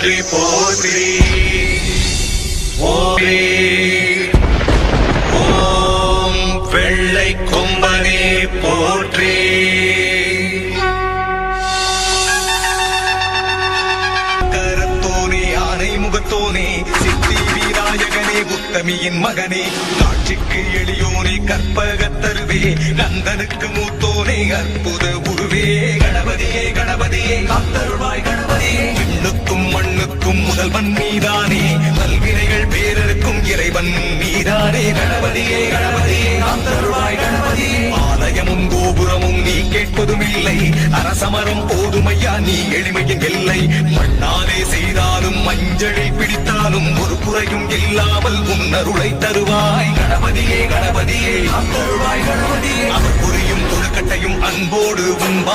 போற்றி போற்றி. ஓரே ஓம் வெள்ளை கொம்பனே போற்றி. கரத்தோனே ஆனை முகத்தோனே சித்தி வீராயகனே உத்தமியின் மகனே. காட்சிக்கு எளியோனே கற்பகத்தருவே நந்தனுக்கு மூத்தோனே அற்புத உருவே. கணபதியே கணபதியே காத்தருள்வாய் கணபதியே. விண்ணுக்கும் முதல்வன் நீதானே நல்வினைகள் பேரருக்கும் இறைவன் நீதானே. கணபதியே கணபதியே நாம் தருவாய் கணபதி. ஆலயமும் கோபுரமும் நீ கேட்பதும் இல்லை அரசமரம் போதுமையா நீ எளிமையின் எல்லை. மண்ணாலே செய்தாலும் மஞ்சளை பிடித்தாலும் ஒரு குறையும் இல்லாமல் உன்னருளை தருவாய். கணபதியே கணபதியே நாம் தருவாய் கணபதியே அவர் புரியும் கொழுக்கட்டையும் அன்போடு உண்பாய்